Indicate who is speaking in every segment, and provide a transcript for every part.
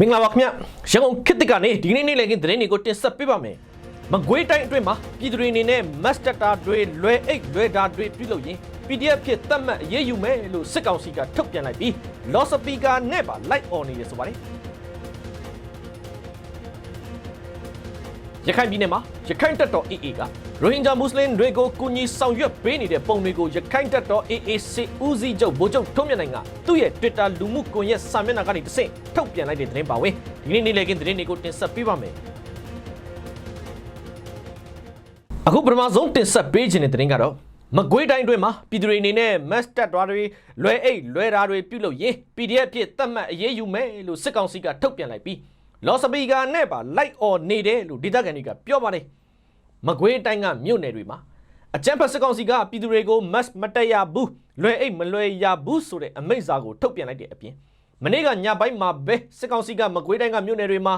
Speaker 1: မင်္ဂလာပါခင်ဗျရန်ကုန်ခေတ်တစ်ကနေဒီကနေ့နေ့လည်ခင်းသတင်းတွေကိုတင်ဆက်ပေးပါမယ်မကွေးတိုင်းအတွင်းမှာပြည်သူတွေအနေနဲ့ master တာတွေလွယ်အိတ်လွယ်တာတွေပြုလုပ်ရင် PDF ဖြစ်သတ်မှတ်အရေးယူမယ်လို့စစ်ကောင်စီကထုတ်ပြန်လိုက်ပြီး law speaker နဲ့ပါ light on နေရဆိုပါတယ် ရခိုင်ပြည်နယ်မှာရခိုင်တပ်တော် AA ကရိုဟင်ဂျာမွတ်စလင်တွေကိုကူညီဆောင်ရွက်ပေးနေတဲ့ပုံတွေကိုရခိုင်တပ်တော် AA စစ်ဦးစီးချုပ်ဗိုလ်ချုပ်ထွန်းမြတ်နိုင်ကသူ့ရဲ့ Twitter လူမှုကွန်ရက်စာမျက်နှာကနေတဆင့်ထုတ်ပြန်လိုက်တဲ့သတင်းပါဝင်ဒီနေ့နေ့လည်ခင်းသတင်းတွေကိုတင်ဆက်ပေးပါမယ်အခုပထမဆုံးတင်ဆက်ပေးခြင်းတဲ့သတင်းကတော့မကွေးတိုင်းအတွင်းမှာပြည်သူတွေအနေနဲ့ mass တက်သွားတွေလွယ်အိတ်လွယ်တာတွေပြုလုပ်ရင် PDF ဖြစ်သတ်မှတ်အရေးယူမယ်လို့စစ်ကောင်စီကထုတ်ပြန်လိုက်ပြီး လော်စပီကာနဲ့ပါ like or နေတယ်လို့ဒေသခံတွေကပြောပါတယ်မကွေးတိုင်းကမြို့နယ်တွေမှာအကြမ်းဖက်စစ်ကောင်စီကပြည်သူတွေကို mass မတက်ရဘူးလွယ်အိတ်မလွယ်ရဘူးဆိုတဲ့အမိန့်စာကိုထုတ်ပြန်လိုက်တဲ့အပြင်မနေ့ကညပိုင်းမှာပဲစစ်ကောင်စီကမကွေးတိုင်းကမြို့နယ်တွေမှာ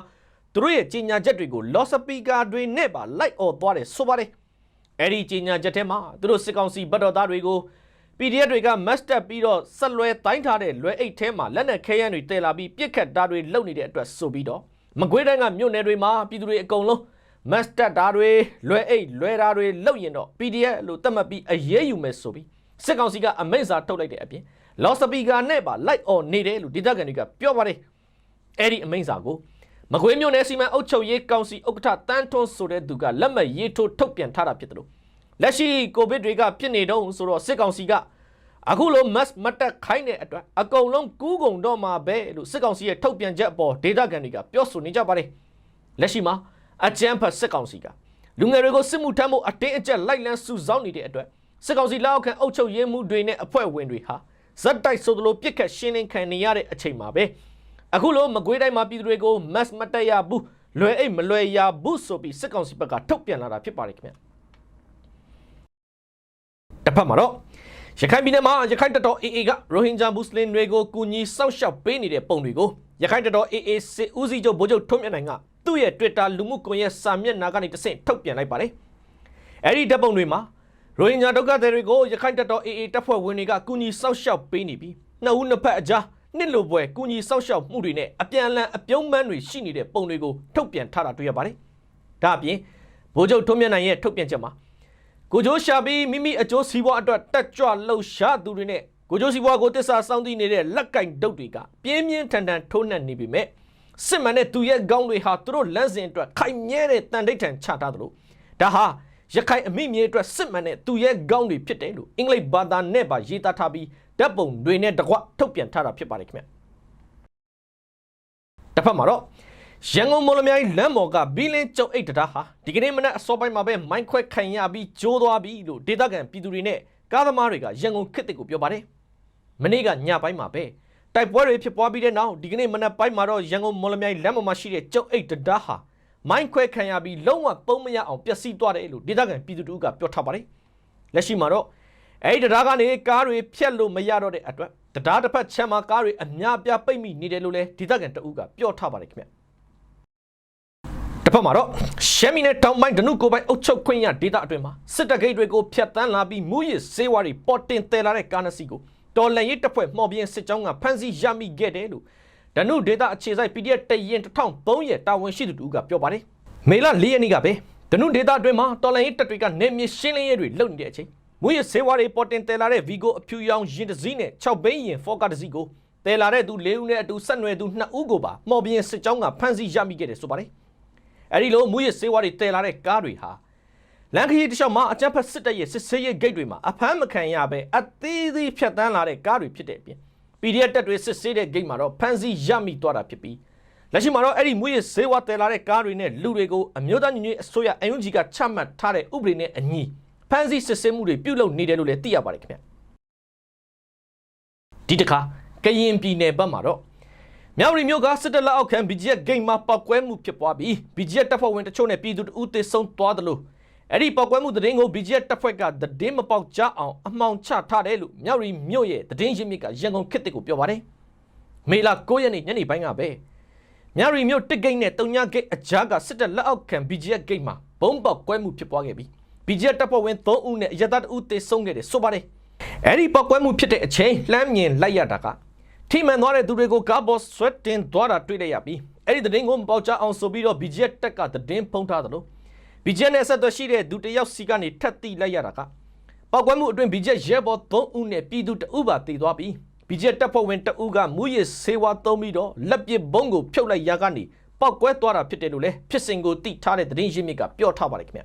Speaker 1: သူတို့ရဲ့ကြီးညာချက်တွေကိုလော်စပီကာတွေနဲ့ပါ like or သွားတယ်ဆိုပါတယ်အဲ့ဒီကြီးညာချက်ထဲမှာသူတို့စစ်ကောင်စီဗတ်တော်သားတွေကို PDF တွေက master ပြီးတော့ဆက်လွဲတိုင်းထားတဲ့လွဲအိတ်ထဲမှာလက်နက်ခဲယမ်းတွေတည်လာပြီးပြစ်ခတ်တာတွေလုပ်နေတဲ့အတွက်ဆိုပြီးတော့မကွေးတိုင်းကမြို့နယ်တွေမှာပြည်သူတွေအကုန်လုံး master တာတွေလွဲအိတ်လွဲတာတွေလုပ်ရင်တော့ PDF လို့သတ်မှတ်ပြီးအရေးယူမယ်ဆိုပြီးစစ်ကောင်စီကအမိန့်စာထုတ်လိုက်တဲ့အပြင် law speaker နဲ့ပါ like on နေတယ်လို့ဒေသခံတွေကပြောပါတယ်အဲ့ဒီအမိန့်စာကိုမကွေးမြို့နယ်စီမံအုပ်ချုပ်ရေးကောင်စီဥက္ကဋ္ဌတန်းထွန်းဆိုတဲ့သူကလက်မှတ်ရေးထိုးထုတ်ပြန်ထားတာဖြစ်တယ်လို့ လက်ရှိကိုဗစ်တွေကဖြစ်နေတော့ဆိုတော့စစ်ကောင်စီကအခုလို mass မတက်ခိုင်းတဲ့အတွက်အကုန်လုံးကူးကုန်တော့မှာပဲလို့စစ်ကောင်စီရဲ့ထုတ်ပြန်ချက်အပေါ်ဒေတာကန်တွေကပြောဆိုနေကြပါတယ်လက်ရှိမှာအကြမ်းဖက်စစ်ကောင်စီကလူငယ်တွေကိုစစ်မှုထမ်းဖို့အတင်းအကျပ်လိုက်လံစုဆောင်းနေတဲ့အတွက်စစ်ကောင်စီလက်အောက်ခံအုပ်ချုပ်ရေးမှုတွေနဲ့အဖွဲ့ဝင်တွေဟာဇက်တိုက်ဆိုသလိုပြစ်ခတ်ရှင်းလင်းခံနေရတဲ့အချိန်မှာပဲအခုလိုမကွေးတိုင်းမှာပြည်သူတွေကို mass မတက်ရဘူးလွယ်အိတ်မလွယ်ရဘူးဆိုပြီးစစ်ကောင်စီဘက်ကထုတ်ပြန်လာတာဖြစ်ပါတယ်ခင်ဗျတစ် ဖက်မှာတော့ရခိုင်ပြည်နယ်မှာရခိုင်တပ်တော် AA ကရိုဟင်ဂျာမွတ်စလင်တွေကိုကူညီစောင့်ရှောက်ပေးနေတဲ့ပုံတွေကိုရခိုင်တပ်တော် AA စစ်ဦးစီးချုပ်ဗိုလ်ချုပ်ထွန်းမြတ်နိုင်ကသူ့ရဲ့ Twitter လူမှုကွန်ရက်စာမျက်နှာကနေတဆင့်ထုတ်ပြန်လိုက်ပါတယ်။အဲ့ဒီဓာတ်ပုံတွေမှာရိုဟင်ဂျာဒုက္ခသည်တွေကိုရခိုင်တပ်တော် AA တပ်ဖွဲ့ဝင်တွေကကူညီစောင့်ရှောက်ပေးနေပြီးနှစ်ဦးနှစ်ဖက်အကြားနှစ်လိုပွဲကူညီစောင့်ရှောက်မှုတွေနဲ့အပြန်အလှန်အပြုံးပန်းတွေရှိနေတဲ့ပုံတွေကိုထုတ်ပြန်ထားတာတွေ့ရပါတယ်။ဒါအပြင်ဗိုလ်ချုပ်ထွန်းမြတ်နိုင်ရဲ့ထုတ်ပြန်ချက်မှာ ကိုကျိုးရှာပြီးမိမိအကျိုးစီးပွားအတွက်တက်ကြွလှုပ်ရှားသူတွေနဲ့ကိုကျိုးစီးပွားကိုတစ္ဆာစောင့်တည်နေတဲ့လက်ကင်ဒုတ်တွေကပြင်းပြင်းထန်ထန်ထိုးနှက်နေပြီမဲ့စစ်မှန်တဲ့သူရဲ့ကောင်းတွေဟာသူတို့လမ်းစဉ်အတွက်ခိုင်မြဲတဲ့တန်တိတ်ထန်ချထားသလိုဒါဟာရခိုင်အမိမြေအတွက်စစ်မှန်တဲ့သူရဲ့ကောင်းတွေဖြစ်တယ်လို့အင်္ဂလိပ်ဘာသာနဲ့ပါရေးသားထားပြီးဓာတ်ပုံတွေနဲ့တကွထုတ်ပြန်ထားတာဖြစ်ပါတယ်ခင်ဗျတစ်ဖက်မှာတော့ ရန်ကုန်မော်လမြိုင်လမ်းမော်ကဘီလင်းကျုံအိတ်တံတားဟာဒီကနေ့မနက်အစောပိုင်းမှာပဲမိုင်းခွဲခံရပြီးကျိုးသွားပြီလို့ဒေသခံပြည်သူတွေနဲ့ကားသမားတွေကရန်ကုန်ခေတ်တစ်ကိုပြောပါတယ်။မနေ့ကညပိုင်းမှာပဲတိုက်ပွဲတွေဖြစ်ပွားပြီးတဲ့နောက်ဒီကနေ့မနက်ပိုင်းမှာတော့ရန်ကုန်မော်လမြိုင်လမ်းမော်မှာရှိတဲ့ကျုံအိတ်တံတားဟာမိုင်းခွဲခံရပြီးလုံးဝပုံမရအောင်ပျက်စီးသွားတယ်လို့ဒေသခံပြည်သူတို့ကပြောထားပါတယ်။လက်ရှိမှာတော့အဲ့ဒီတရားကနေကားတွေဖြတ်လို့မရတော့တဲ့အတွက်တရားတစ်ဖက်ချမ်းမှာကားတွေအများပြားပိတ်မိနေတယ်လို့လည်းဒေသခံတအုပ်ကပြောထားပါတယ်ခင်ဗျ။ တစ်ဖက်မှာတော့ရှမ်းပြည်နယ်တောင်ပိုင်းဒနုကိုပိုင်းအုပ်ချုပ်ခွင့်ရဒေသအတွင်းမှာစစ်တပ်ဂိတ်တွေကိုဖျက်ဆီးလာပြီးမူရစ်စေဝါတွေပေါ်တင်တယ်လာတဲ့ကားနစီကိုတော်လန်ရေးတပ်ဖွဲ့မှော်ပြင်းစစ်ကြောင်းကဖမ်းဆီးရမိခဲ့တယ်လို့ဒနုဒေသအခြေစိုက် PDF တရင်1300ရဲ့တာဝန်ရှိသူတို့ကပြောပါတယ်။မေလ၄ရက်နေ့ကပဲဒနုဒေသအတွင်းမှာတော်လန်ရေးတပ်တွေကနေမြေရှင်းလင်းရေးတွေလုပ်နေတဲ့အချိန်မူရစ်စေဝါတွေပေါ်တင်တယ်လာတဲ့ Vigo အဖြူရောင်ရင်တစ်စီးနဲ့6ဘိန်းရင်ဖော့ကားတစ်စီးကိုတယ်လာတဲ့သူ၄ဦးနဲ့အတူဆက်နွယ်သူ2ဦးကိုပါမှော်ပြင်းစစ်ကြောင်းကဖမ်းဆီးရမိခဲ့တယ်ဆိုပါတယ်။ အဲဒီလိုမူရစ်စေဝါတွေတည်လာတဲ့ကားတွေဟာလန်ခရီးတစ်လျှောက်မှာအကြမ်းဖက်စစ်တပ်ရဲ့စစ်ဆေးရေးဂိတ်တွေမှာအဖမ်းမခံရဘဲအသေးသေးဖြတ်တန်းလာတဲ့ကားတွေဖြစ်တဲ့အပြင် PDF တပ်တွေစစ်ဆေးတဲ့ဂိတ်မှာတော့ဖမ်းဆီးရမိသွားတာဖြစ်ပြီးလက်ရှိမှာတော့အဲ့ဒီမူရစ်စေဝါတည်လာတဲ့ကားတွေနဲ့လူတွေကိုအမျိုးသားညီညွတ်ရေးအစိုးရ UNG ကချမှတ်ထားတဲ့ဥပဒေနဲ့အညီဖမ်းဆီးစစ်ဆေးမှုတွေပြုလုပ်နေတယ်လို့လည်းသိရပါတယ်ခင်ဗျဒီတစ်ခါကရင်ပြည်နယ်ဘက်မှာတော့ မြောက်ရီမြို့ကစစ်တပ်လက်အောက်ခံ BGF ဂိမ်းမှာပောက်ကွဲမှုဖြစ်ပွားပြီး BGF တပ်ဖွဲ့ဝင်တချို့နဲ့ပြည်သူတဦးသေဆုံးသွားတယ်လို့အဲ့ဒီပောက်ကွဲမှုသတင်းကို BGF တပ်ဖွဲ့ကသတင်းမပေါက်ကြအောင်အမှောင်ချထားတယ်လို့မြောက်ရီမြို့ရဲ့သတင်းရင်းမြစ်ကရန်ကုန်ခေတ်တစ်ကိုပြောပါတယ်။မေလ9ရက်နေ့ညနေပိုင်းကပဲမြောက်ရီမြို့တစ်ဂိတ်နဲ့တုံညဂိတ်အကြားကစစ်တပ်လက်အောက်ခံ BGF ဂိတ်မှာဘုံပေါက်ကွဲမှုဖြစ်ပွားခဲ့ပြီး BGF တပ်ဖွဲ့ဝင်3ဦးနဲ့အရတတဦးသေဆုံးခဲ့တယ်ဆိုပါတယ်။အဲ့ဒီပောက်ကွဲမှုဖြစ်တဲ့အချိန်လှမ်းမြင်လိုက်ရတာက ထိမှန်သွားတဲ့သူတွေကိုကားဘော့ဆွဲတင်သွားတာတွေ့လိုက်ရပြီးအဲ့ဒီသတင်းကိုမပေါက်ချအောင်ဆိုပြီးတော့ BGF တက်ကသတင်းဖုံးထားသလို BGF နဲ့ဆက်သွယ်ရှိတဲ့သူတစ်ယောက်စီကနေထပ်တိလိုက်ရတာကပောက်ကွဲမှုအတွင်း BGF ရဲဘော်3ဦးနဲ့ပြည်သူ2ဦးပါတည်သွားပြီး BGF တပ်ဖွဲ့ဝင်2ဦးကမူရစ်ဆေးဝါးသုံးပြီးတော့လက်ပစ်ဘုံးကိုဖြုတ်လိုက်ရကနေပောက်ကွဲသွားတာဖြစ်တယ်လို့လည်းဖြစ်စဉ်ကိုတိထားတဲ့သတင်းရင်းမြစ်ကပြောထားပါတယ်ခင်ဗျ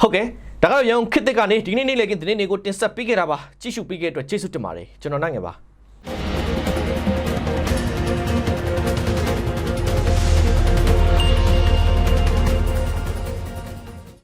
Speaker 1: ဟုတ်ကဲ့ဒါကတော့ရန်ကုန်ခေတ်သစ်ကနေဒီနေ့နေ့လေကင်းသတင်းတွေကိုတင်ဆက်ပေးခဲ့တာပါကြည့်ရှုပေးခဲ့တဲ့အတွက်ကျေးဇူးတင်ပါတယ်ကျွန်တော်နိုင်ငယ်ပါ